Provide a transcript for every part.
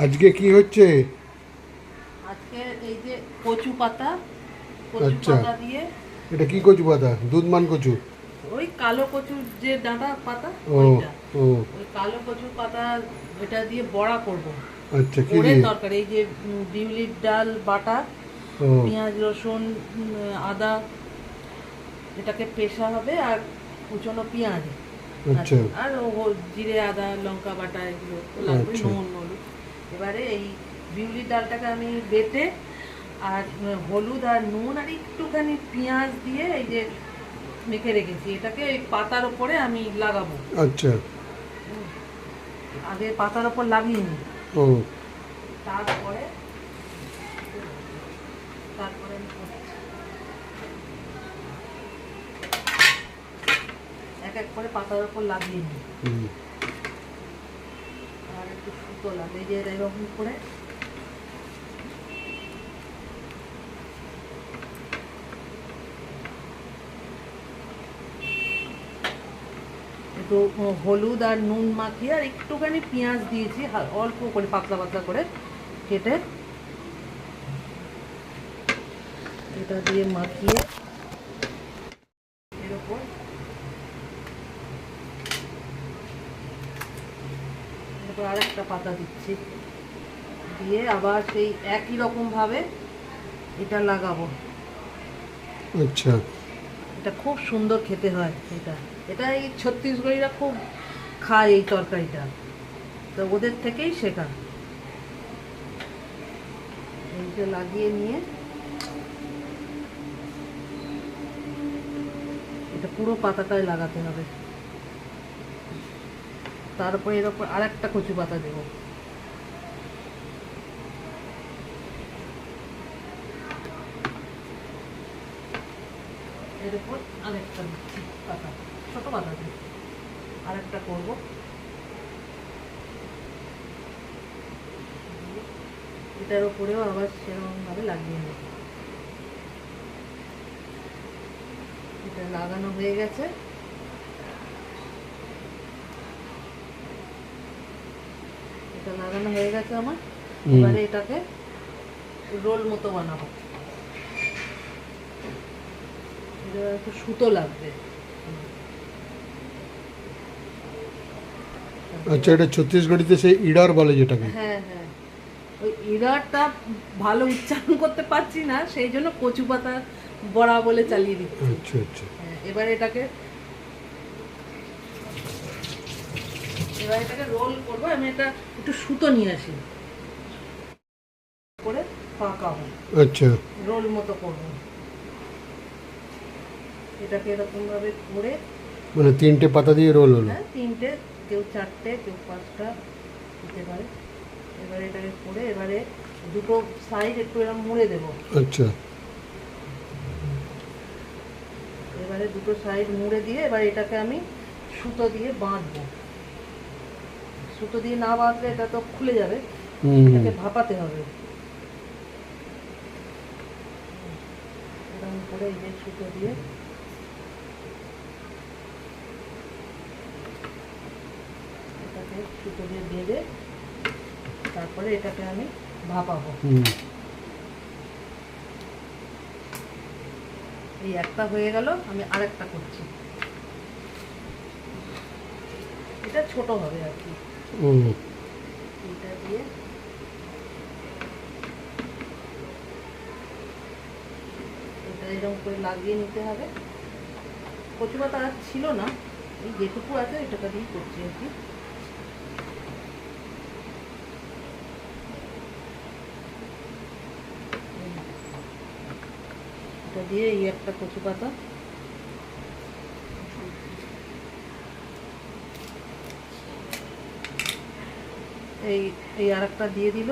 আজকে কি হচ্ছে? আজকে এই যে কচু পাতা কচু আচ্ছা। পাতা দিয়ে এটা কি কচু পাতা? দুধমান কচু? ওই কালো কচুর যে ডাঁটা পাতা ও ওইটা। ও। ওই কালো কচুর পাতা দিয়ে বড়া করব। আচ্ছা কি করে দিয়ে? তরকারি এই যে উম, বিউলির ডাল বাটা ও। পেঁয়াজ রসুন উম, আদা এটাকে পেশা হবে আর কুচনো পেঁয়াজ। আচ্ছা। আর ও জিরে আদা লঙ্কা বাটা এগুলো তো লাগবে আচ্ছা। নুন। এবারে এই বিউলির ডালটাকে আমি বেটে আর হলুদ আর নুন আর একটুখানি পেঁয়াজ দিয়ে এই যে মেখে রেখেছি। এটাকে এই পাতার ওপরে আমি লাগাবো। আচ্ছা। আগে পাতার ওপর লাগিয়ে নিই। ও। তারপরে তারপরে এক এক করে পাতার ওপর লাগিয়ে নিই। একটু যে এরকম করে। একটু হলুদ আর নুন মাখিয়ে আর একটুখানি পেঁয়াজ দিয়েছি অল্প করে, পাতলা পাতলা করে কেটে। এটা দিয়ে মাখিয়ে এর উপর এরপর আরেকটা পাতা দিচ্ছি। দিয়ে আবার সেই একই রকম ভাবে এটা লাগাবো। আচ্ছা। এটা খুব সুন্দর খেতে হয় এটা। এটা এই ছত্তিশগড়িরা খুব খায় এই তরকারিটা। তো ওদের থেকেই শেখা। এইটা লাগিয়ে নিয়ে এটা পুরো পাতাটায় লাগাতে হবে। তারপরে এর উপর আর একটা কচু পাতা দেবো। এর উপর আরেকটা দিচ্ছি পাতা, ছোট পাতা দিই আরেকটা করব। এটার উপরেও আবার সেরকম ভাবে লাগিয়ে নেব। এটা লাগানো হয়ে গেছে। এটা লাগানো হয়ে গেছে আমার। এবারে এটাকে রোল মতো বানাবো। একটু সুতো লাগবে। আচ্ছা এটা ছত্তিশগড়িতে সেই ইডার বলে যেটাকে। হ্যাঁ হ্যাঁ। ওই ইরারটা ভালো উচ্চারণ করতে পারছি না সেই জন্য কচু পাতা বড়া বলে চালিয়ে দিচ্ছি। আচ্ছা আচ্ছা। হ্যাঁ, এবার এটাকে এবার এটাকে রোল করব আমি এটা একটু সুতো নিয়ে আসি। করে পাকাবো আচ্ছা। রোল মতো করব। এটাকে এরকম ভাবে করে মানে তিনটে পাতা দিয়ে রোল হলো? হ্যাঁ তিনটে কেউ চারটে কেউ পাঁচটা দিতে পারে। এবারে এটাকে করে এবারে দুটো সাইড একটু এরকম মুড়ে দেবো। আচ্ছা। এবারে দুটো সাইড মুড়ে দিয়ে এবার এটাকে আমি সুতো দিয়ে বাঁধবো। সুতো দিয়ে না বাঁধলে এটা তো খুলে যাবে। এটাকে ভাপাতে হবে। এরকম করে এই যে সুতো দিয়ে। এটাকে সুতো দিয়ে বেঁধে তারপরে এটাকে আমি ভাপাবো। এই একটা হয়ে গেল আমি আরেকটা করছি। এটা ছোট হবে আর কি। কচু পাতা আর ছিল না, এই যেটুকু আছে এটাকে দিয়েই করছি আর কি। এটা দিয়ে এই একটা কচু পাতা এই এই আর একটা দিয়ে দিল।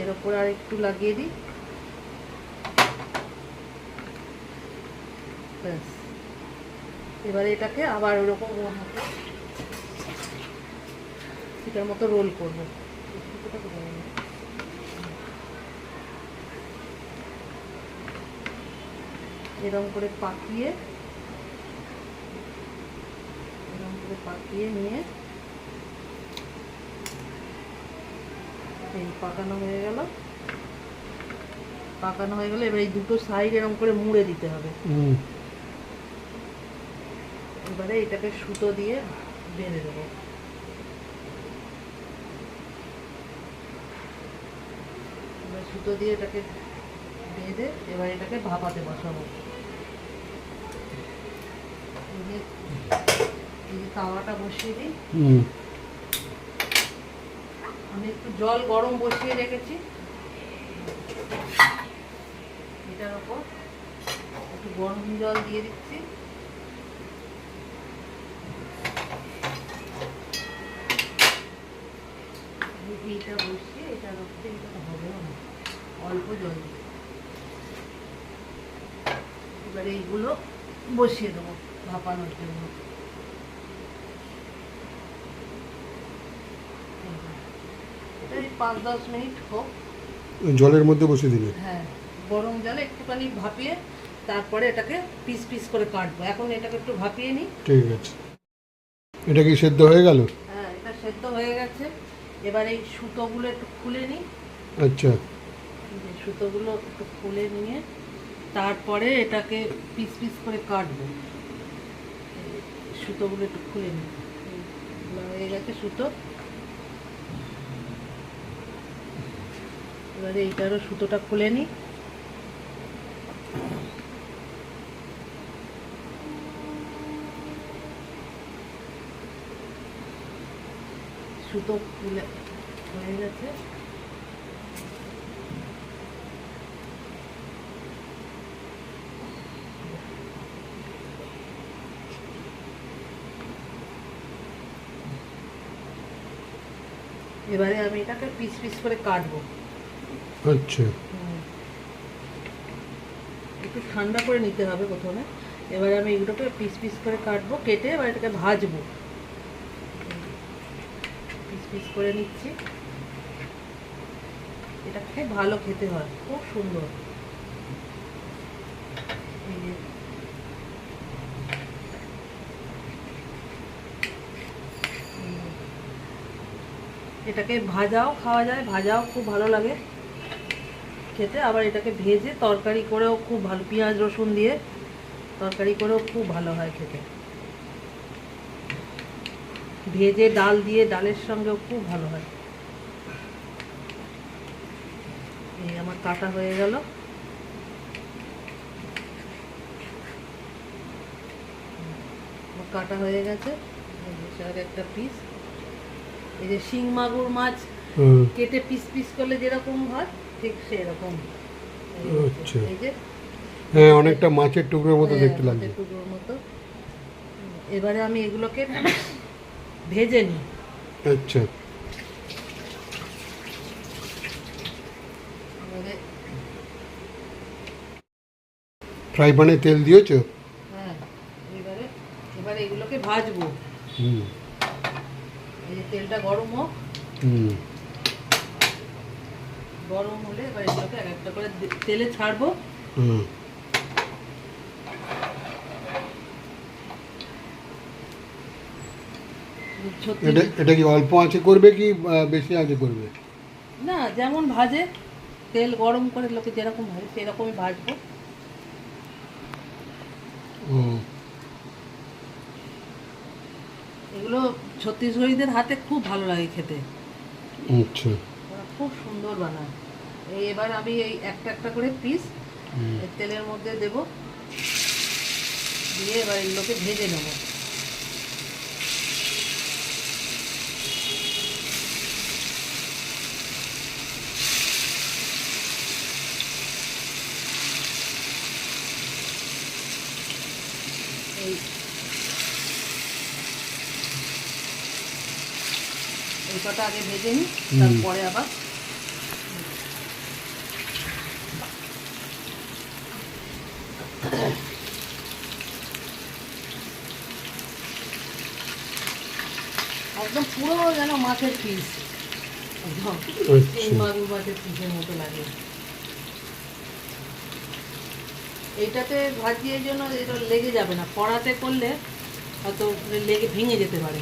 এর উপরে আর একটু লাগিয়ে দিই। ব্যাস। এবারে এটাকে আবার ওরকম এটার মতো রোল করব। এরকম করে পাকিয়ে এরকম করে পাকিয়ে নিয়ে এই পাকানো হয়ে গেল। পাকানো হয়ে গেলে এবার এই দুটো সাইড এরকম করে মুড়ে দিতে হবে। এবারে এটাকে সুতো দিয়ে বেঁধে দেবো। সুতো দিয়ে এটাকে বেঁধে এবার এটাকে ভাপাতে বসাবো। তাওয়াটা বসিয়ে দিই। হুম। আমি একটু জল গরম বসিয়ে রেখেছি। এটার ওপর একটু গরম জল দিয়ে দিচ্ছি। এই- এইটা বসিয়ে এটার ওপরে এটা তো হবেও না অল্প জল এবারে এইগুলো বসিয়ে দেবো ভাপানোর জন্য এটা এই পাঁচ দশ মিনিট হোক। জলের মধ্যে বসে দিলে? হ্যাঁ গরম জলে একটুখানি ভাপিয়ে তারপরে এটাকে পিস পিস করে কাটবো। এখন এটাকে একটু ভাপিয়ে নিই। ঠিক আছে। এটা কি সেদ্ধ হয়ে গেল? হ্যাঁ এটা সেদ্ধ হয়ে গেছে। এবার এই সুতোগুলো একটু খুলে নিই। আচ্ছা। সুতোগুলো একটু খুলে নিয়ে তারপরে এটাকে পিস পিস করে কাটবো। সুতোগুলো একটু খুলে নিই। এইগুলো হয়ে গেছে সুতো। এবারে এইটারও সুতোটা খুলে নিই সুতো খুলে হয়ে গেছে। এবারে আমি এটাকে পিস পিস করে কাটবো। আচ্ছা। একটু ঠান্ডা করে নিতে হবে প্রথমে। আমি এগুলোকে পিস পিস করে কাটবো, কেটে এবার এটাকে ভাজবো। পিস পিস করে নিচ্ছি। এটা ভালো খেতে হয়, খুব সুন্দর। এটাকে ভাজাও খাওয়া যায়, ভাজাও খুব ভালো লাগে। খেতে আবার এটাকে ভেজে তরকারি করেও খুব ভালো পেঁয়াজ রসুন দিয়ে তরকারি করেও খুব ভালো হয় খেতে। ভেজে ডাল দিয়ে ডালের সঙ্গেও খুব ভালো হয়। এই আমার কাটা হয়ে গেল। কাটা হয়ে গেছে। একটা পিস এই যে শিং মাগুর মাছ কেটে পিস পিস করলে যেরকম হয় ঠিক সেরকম। আচ্ছা। হ্যাঁ অনেকটা মাছের টুকরোর মতো হ্যাঁ, দেখতে টুকরোর মতো। এবারে আমি এগুলোকে ভেজে নিই। আচ্ছা। ফ্রাই প্যানে তেল দিয়েছ? হ্যাঁ এবারে এবারে এগুলোকে ভাজবো। হুম। এই তেলটা গরম হোক। হুম। গরম হলে এবার এগুলোকে এক একটা করে তেলে ছাড়বো। হুম। এটা এটা কি অল্প আঁচে করবে কি বেশি আঁচে করবে? না যেমন ভাজে তেল গরম করে লোকে যেরকম ভাজে সেরকমই ভাজবো। এগুলো ছত্তিশগড়িদের হাতে খুব ভালো লাগে খেতে। আচ্ছা। খুব সুন্দর বানায়। এই এবার আমি এই একটা একটা করে পিস তেলের মধ্যে দেব। দিয়ে এবার এগুলোকে ভেজে নেব। এই কটা আগে ভেজে নিই তারপরে আবার মাছের পিস এইটাতে ভাজিয়ে জন্য এটা লেগে যাবে না। পড়াতে করলে হয়তো লেগে ভেঙে যেতে পারে।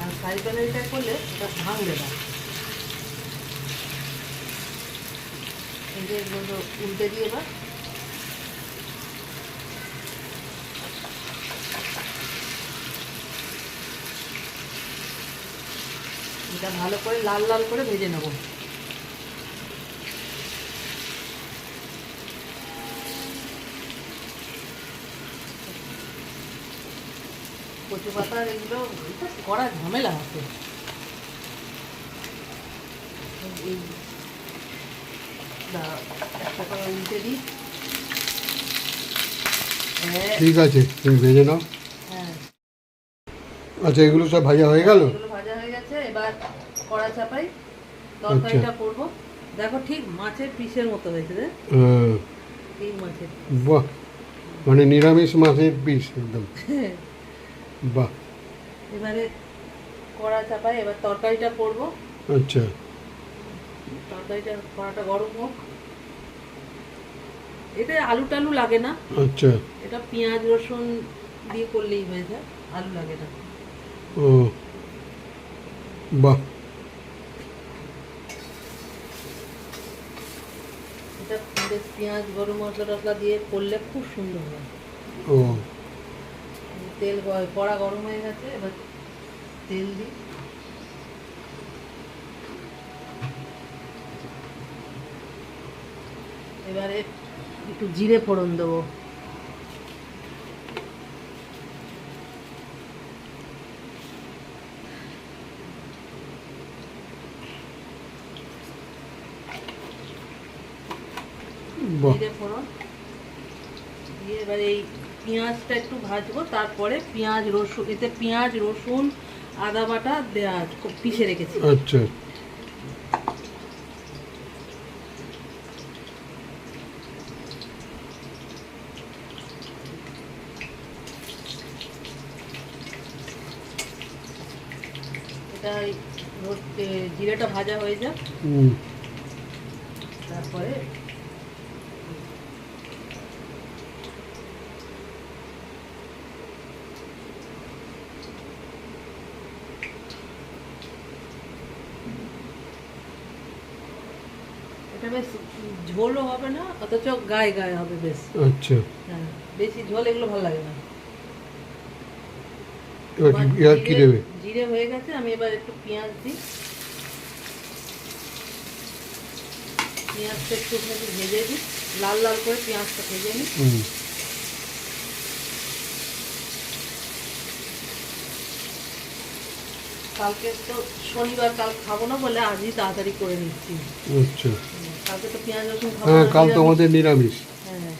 আর ফ্রাই এটা করলে এটা ভাঙবে না। এই যে উল্টে দিয়ে এবার এটা ভালো করে লাল লাল করে ভেজে নেব। কচু পাতার এগুলো করা ঝামেলা আছে। এই ঠিক আছে তুমি ভেজে নাও। হ্যাঁ। আচ্ছা এগুলো সব ভাজা হয়ে গেল? হয়ে কড়া চাপাই তরকারিটা করব। দেখো ঠিক মাছের পিসের মতো হয়েছে রে। হ্যাঁ। মাছের বাহ। মানে নিরামিষ মাছের পিস একদম। বাহ। এবারে কড়া চাপাই এবার তরকারিটা করব। আচ্ছা। তরকারিটা কড়াটা গরম হোক। এতে আলু টালু লাগে না। আচ্ছা। এটা পেঁয়াজ রসুন দিয়ে করলেই হয়ে যায়। আলু লাগে না। ও। বাহ। এটা পেঁয়াজ গরম মশলা টসলা দিয়ে করলে খুব সুন্দর হয়। ও। তেল কড়া গরম হয়ে গেছে এবার তেল দিই। এবারে একটু জিরে ফোড়ন দেবো। জিরে ফোড়ন। দিয়ে এবার এই পেঁয়াজটা একটু ভাজবো তারপরে পেঁয়াজ রসুন এতে পেঁয়াজ রসুন আদা বাটা দেওয়া পিষে রেখেছি। আচ্ছা। জিরেটা ভাজা হয়ে যাক। হুম। তারপরে এটা বেশ ঝোলও হবে না অথচ গায়ে গায়ে হবে বেশ। আচ্ছা। হ্যাঁ বেশি ঝোল এগুলো ভালো লাগে না। এবার কি দেবে? জিরে হয়ে গেছে আমি এবার একটু পেঁয়াজ দিই। পেঁয়াজটা একটু ভেজে দিই লাল লাল করে পেঁয়াজটা ভেজে নিই। কালকে তো শনিবার কাল খাব না বলে আজই তাড়াতাড়ি করে নিচ্ছি। আচ্ছা। হ্যাঁ কাল তো নিরামিষ। হ্যাঁ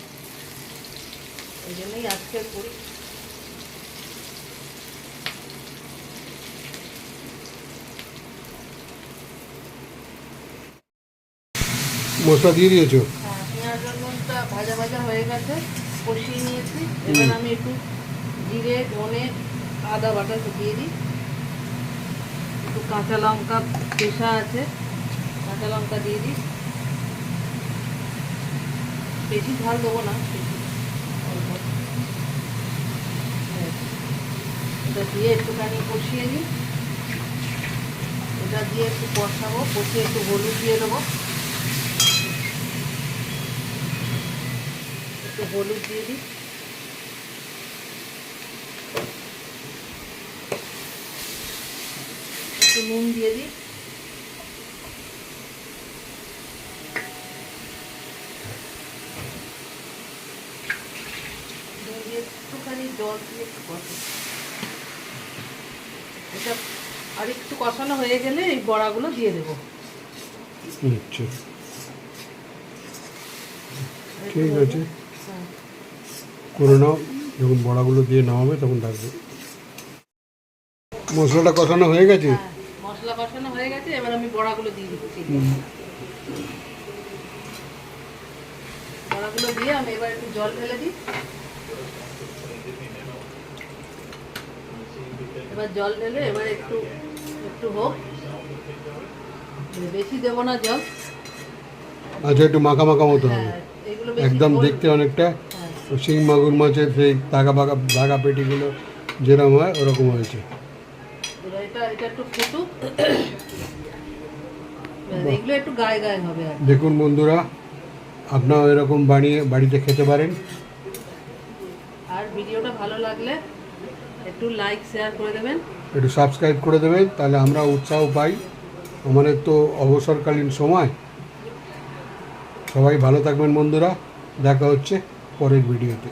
মশলা দিয়ে দিয়েছ? হ্যাঁ পেঁয়াজ রসুনটা ভাজা ভাজা হয়ে গেছে কষিয়ে নিয়েছি। এবার আমি একটু জিরে ধনে আদা বাটা দিয়ে দিই। একটু কাঁচা লঙ্কা পেশা আছে কাঁচা লঙ্কা দিয়ে দিই। বেশি ঝাল দেবো না অল্প। এটা দিয়ে একটুখানি কষিয়ে নিই। এটা দিয়ে একটু কষাবো, কষিয়ে একটু হলুদ দিয়ে দেবো। একটু হলুদ দিয়ে দিই। একটু নুন দিয়ে দিই নুন দিয়ে একটুখানি জল দিয়ে একটু কষাই এটা আর একটু কষানো হয়ে গেলে এই বড়াগুলো দিয়ে দেবো। আচ্ছা। ঠিক আছে। হ্যাঁ। করে নাও যখন বড়াগুলো দিয়ে নামাবে তখন ডাকবে। মশলাটা কষানো হয়ে গেছে? হ্যাঁ, মশলা কষানো হয়ে গেছে এবার আমি বড়াগুলো দিয়ে দিচ্ছি। বড়াগুলো দিয়ে আমি এবার একটু জল ঢেলে দিই। এবার জল ঢেলে এবার একটু একটু হোক। বেশি দেবো না জল। আচ্ছা একটু মাখা মাখা মতো হবে। হ্যাঁ একদম দেখতে অনেকটা হ্যাঁ। শিং মাগুর মাছের সেই দাগা বাগা দাগা পেটিগুলো যেরকম হয় ওরকম হয়েছে। আর দেখুন বন্ধুরা আপনারাও এরকম বানিয়ে বাড়িতে খেতে পারেন। আর ভিডিওটা ভালো লাগলে একটু লাইক শেয়ার করে দেবেন। একটু সাবস্ক্রাইব করে দেবেন, তাহলে আমরা উৎসাহ পাই। আমাদের তো অবসরকালীন সময়। সবাই ভালো থাকবেন বন্ধুরা, দেখা হচ্ছে পরের ভিডিওতে